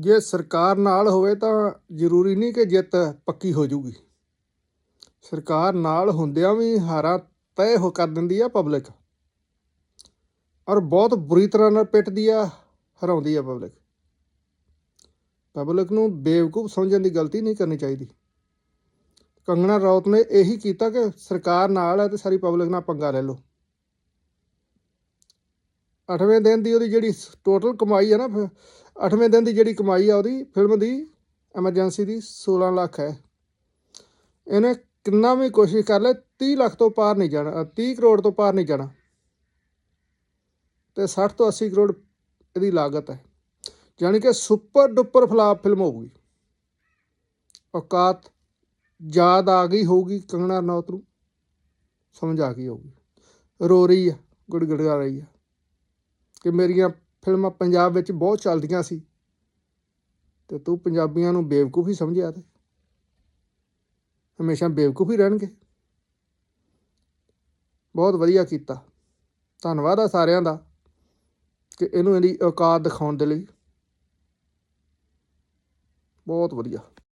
ਜੇ ਸਰਕਾਰ ਨਾਲ ਹੋਵੇ ਤਾਂ ਜ਼ਰੂਰੀ ਨਹੀਂ ਕਿ ਜਿੱਤ ਪੱਕੀ ਹੋ ਜੂਗੀ ਸਰਕਾਰ ਨਾਲ ਹੁੰਦਿਆਂ ਵੀ ਹਾਰਾਂ ਤੈਅ ਹੋ ਕਰ ਦਿੰਦੀ ਆ ਪਬਲਿਕ ਔਰ ਬਹੁਤ ਬੁਰੀ ਤਰ੍ਹਾਂ ਨਾਲ ਪਿੱਟਦੀ ਆ, ਹਰਾਉਂਦੀ ਆ ਪਬਲਿਕ ਪਬਲਿਕ ਨੂੰ ਬੇਵਕੂਫ ਸਮਝਣ ਦੀ ਗਲਤੀ ਨਹੀਂ ਕਰਨੀ ਚਾਹੀਦੀ। ਕੰਗਣਾ ਰੌਤ ਨੇ ਇਹੀ ਕੀਤਾ ਕਿ ਸਰਕਾਰ ਨਾਲ ਹੈ ਤੇ ਸਾਰੀ ਪਬਲਿਕ ਨਾਲ ਪੰਗਾ ਲੈ ਲਓ। ਅੱਠਵੇਂ ਦਿਨ ਦੀ ਉਹਦੀ ਜਿਹੜੀ ਟੋਟਲ ਕਮਾਈ ਹੈ ਨਾ ਫਿਰ ਅੱਠਵੇਂ ਦਿਨ ਦੀ ਜਿਹੜੀ ਕਮਾਈ ਆ ਉਹਦੀ ਫਿਲਮ ਦੀ ਐਮਰਜੈਂਸੀ ਦੀ 16 ਲੱਖ ਹੈ। ਇਹਨੇ ਕਿੰਨਾ ਵੀ ਕੋਸ਼ਿਸ਼ ਕਰ ਲੈ 30 ਲੱਖ ਤੋਂ ਪਾਰ ਨਹੀਂ ਜਾਣਾ ਅ, 30 ਕਰੋੜ ਤੋਂ ਪਾਰ ਨਹੀਂ ਜਾਣਾ। ਤੇ 60 ਤੋਂ 80 ਕਰੋੜ ਇਹਦੀ ਲਾਗਤ ਹੈ। ਯਾਨੀ ਕਿ ਸੁਪਰ ਡੁਪਰ ਫਲਾਪ ਫਿਲਮ ਹੋਊਗੀ। ਔਕਾਤ ਯਾਦ ਆ ਗਈ ਹੋਊਗੀ ਕੰਗਣਾ ਰਣੌਤ ਨੂੰ। ਸਮਝ ਆ ਗਈ ਹੋਊਗੀ। ਰੋ ਰਹੀ ਆ ਗੁੜਗੁੜਾ ਰਹੀ ਆ। ਕਿ ਮੇਰੀਆਂ ਫਿਲਮਾਂ ਪੰਜਾਬ ਵਿੱਚ ਬਹੁਤ ਚੱਲਦੀਆਂ ਸੀ। ਤੇ ਤੂੰ ਪੰਜਾਬੀਆਂ ਨੂੰ ਬੇਵਕੂਫ ਹੀ ਸਮਝਿਆ ਤੇ? ਹਮੇਸ਼ਾ ਬੇਵਕੂਫ ਹੀ ਰਹਿਣਗੇ। ਬਹੁਤ ਵਧੀਆ ਕੀਤਾ। ਧੰਨਵਾਦ ਆ ਸਾਰਿਆਂ ਦਾ ਕਿ ਇਹਨੂੰ ਇਹਦੀ ਔਕਾਤ ਦਿਖਾਉਣ ਦੇ ਲਈ। ਬਹੁਤ ਵਧੀਆ।